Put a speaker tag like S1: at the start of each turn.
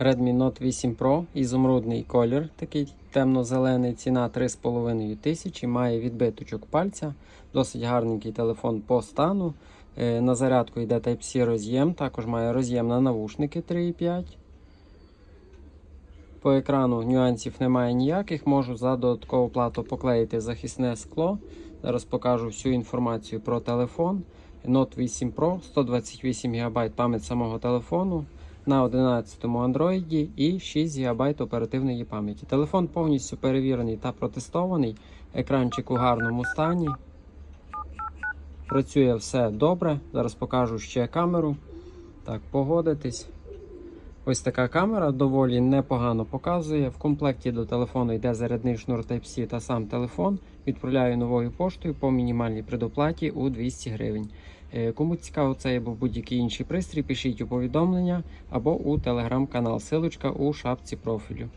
S1: Redmi Note 8 Pro, ізумрудний колір, такий темно-зелений, ціна 3,5 тисячі, має відбиточок пальця, досить гарненький телефон по стану. Е, На зарядку йде Type-C роз'єм, також має роз'єм на навушники 3,5. По екрану нюансів немає ніяких. Можу за додаткову плату поклеїти захисне скло. Зараз покажу всю інформацію про телефон. Note 8 Pro, 128 ГБ пам'ять самого телефону на 11 Android і 6 ГБ оперативної пам'яті. Телефон повністю перевірений та протестований. Екранчик у гарному стані. Працює все добре. Зараз покажу ще камеру. Так, погодитись. Ось така камера доволі непогано показує. В комплекті до телефону йде зарядний шнур Type-C та сам телефон. Відправляю новою поштою по мінімальній предоплаті у 200 гривень. Е, Кому цікаво цей або будь-який інший пристрій, пишіть у повідомлення або у телеграм-канал. Силочка у шапці профілю.